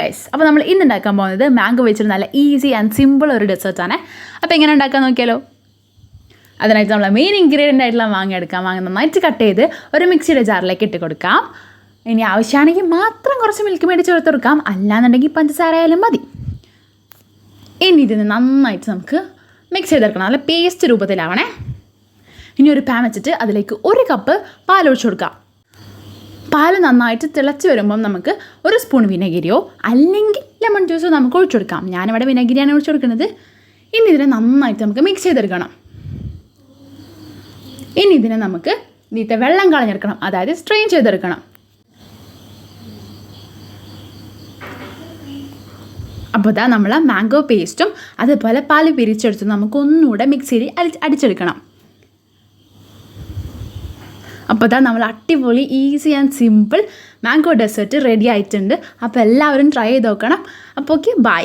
Guys അപ്പോൾ നമ്മൾ ഇന്ന് ഉണ്ടാക്കാൻ പോകുന്നത് മാംഗോ വെച്ചിട്ട് നല്ല ഈസി ആൻഡ് സിമ്പിൾ ഒരു ഡെസേർട്ടാണ് അപ്പോൾ എങ്ങനെ ഉണ്ടാക്കാൻ നോക്കിയാലോ? അതിനായിട്ട് നമ്മൾ മെയിൻ ഇൻഗ്രീഡിയന്റ് ആയിട്ടുള്ള മാങ്ങ എടുക്കാം. മാങ്ങ നന്നായിട്ട് കട്ട് ചെയ്ത് ഒരു മിക്സിയുടെ ജാറിലേക്ക് ഇട്ട് കൊടുക്കാം. ഇനി ആവശ്യമാണെങ്കിൽ മാത്രം കുറച്ച് മിൽക്ക് മേടിച്ച് ചേർത്ത് കൊടുക്കാം. അല്ലാന്നുണ്ടെങ്കിൽ പഞ്ചസാര ആയാലും മതി. ഇനി ഇതിന് നന്നായിട്ട് നമുക്ക് മിക്സ് ചെയ്തെടുക്കണം. നല്ല പേസ്റ്റ് രൂപത്തിലാവണേ. ഇനി ഒരു പാൻ വെച്ചിട്ട് അതിലേക്ക് ഒരു കപ്പ് പാൽ കൊടുക്കാം. പാൽ നന്നായിട്ട് തിളച്ച് വരുമ്പം നമുക്ക് ഒരു സ്പൂൺ വിനഗിരിയോ അല്ലെങ്കിൽ ലെമൺ ജ്യൂസോ നമുക്ക് ഒഴിച്ചു കൊടുക്കാം. ഞാനിവിടെ വിനഗിരിയാണ് ഒഴിച്ചു കൊടുക്കുന്നത്. ഇനി ഇതിനെ നന്നായിട്ട് നമുക്ക് മിക്സ് ചെയ്തെടുക്കണം. ഇനി ഇതിനെ നമുക്ക് ഇതിത്തെ വെള്ളം കളഞ്ഞെടുക്കണം. അതായത് സ്ട്രെയിൻ ചെയ്തെടുക്കണം. അപ്പോൾ ഇതാ നമ്മൾ മാംഗോ പേസ്റ്റും അതുപോലെ പാൽ പിരിച്ചെടുത്ത് നമുക്ക് ഒന്നുകൂടെ മിക്സിയിൽ അടി അടിച്ചെടുക്കണം. അപ്പോൾ ഇതാ നമ്മൾ അടിപൊളി easy and simple mango dessert ready ആയിട്ടുണ്ട്. അപ്പോൾ എല്ലാവരും ട്രൈ ചെയ്ത് നോക്കണം. അപ്പോൾ ഓക്കെ ബൈ